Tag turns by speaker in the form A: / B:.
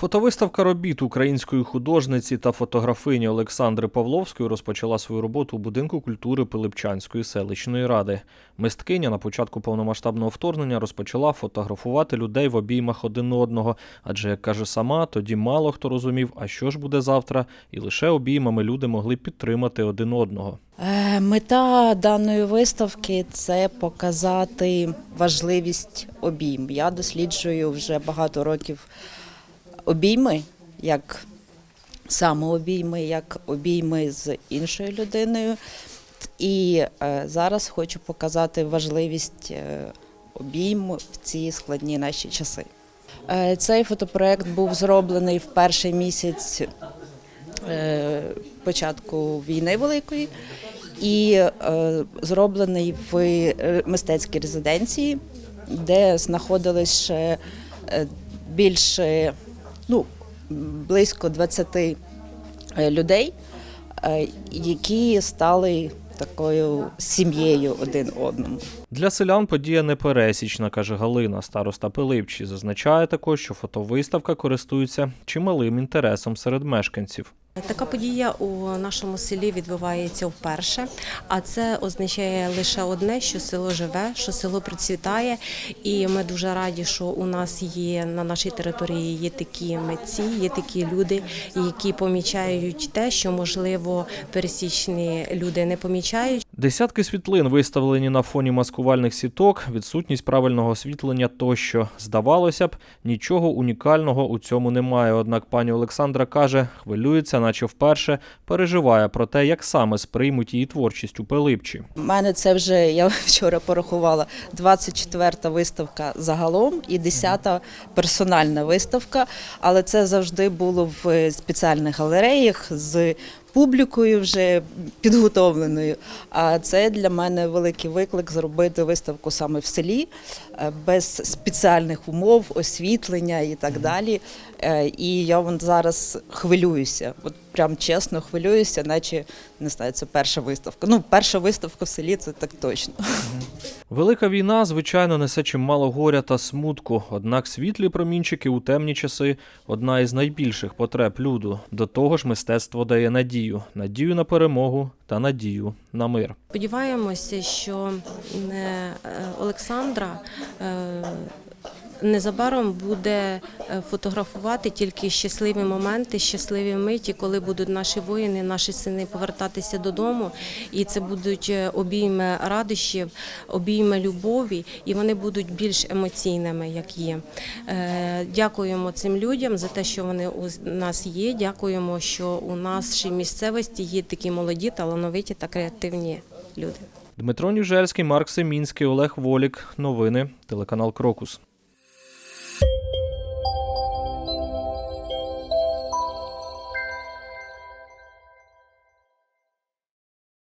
A: Фотовиставка робіт української художниці та фотографині Олександри Павловської розпочала свою роботу у будинку культури Пилипчанської селищної ради. Мисткиня на початку повномасштабного вторгнення розпочала фотографувати людей в обіймах один одного, адже, як каже сама, тоді мало хто розумів, а що ж буде завтра, і лише обіймами люди могли підтримати один одного.
B: Е, Мета даної виставки це показати важливість обійм. Я досліджую вже багато років обійми, як самообійми, як обійми з іншою людиною. І е, зараз хочу показати важливість е, обійму в ці складні наші часи. Е, Цей фотопроект був зроблений в перший місяць початку війни великої і зроблений в мистецькій резиденції, де знаходились ще більше ну, близько 20 е, людей, е, які стали такою сім'єю один одному.
A: Для селян подія непересічна, каже Галина, староста Пилипчі. Зазначає також, що фотовиставка користується чималим інтересом серед мешканців.
C: Така подія у нашому селі відбувається вперше, а це означає лише одне, що село живе, що село процвітає, і ми дуже раді, що у нас є на нашій території є такі митці, є такі люди, які помічають те, що можливо пересічні люди не помічають.
A: Десятки світлин виставлені на фоні маскувальних сіток, відсутність правильного освітлення тощо. Здавалося б, нічого унікального у цьому немає. Однак пані Олександра каже, хвилюється, наче вперше, переживає про те, як саме сприймуть її творчість у Пилипчі.
B: У мене це вже я вчора порахувала 24-та виставка загалом і 10-та персональна виставка. Але це завжди було в спеціальних галереях з публікою вже підготовленою. А це для мене великий виклик зробити виставку саме в селі е, без спеціальних умов, освітлення і так далі. Е, І я вон зараз хвилююся. От прям чесно хвилююся, наче не знаю, це перша виставка. Ну, перша виставка в селі це так точно.
A: Велика війна, звичайно, несе чимало горя та смутку. Однак світлі промінчики у темні часи одна із найбільших потреб люду. До того ж, мистецтво дає надію, надію на перемогу та надію на мир.
C: Сподіваємося, що е, Олександра е, незабаром буде е, фотографувати тільки щасливі моменти, щасливі миті, коли будуть наші воїни, наші сини повертатися додому, і це будуть е, обійми радощів, обійми любові, і вони будуть більш емоційними, як є. Е, Дякуємо цим людям за те, що вони у нас є. Дякуємо, що у нашій місцевості є такі молоді, талановиті та креативні люди.
A: Дмитро Ніжельський, Марк Семінський, Олег Волік. Новини. Телеканал Крокус.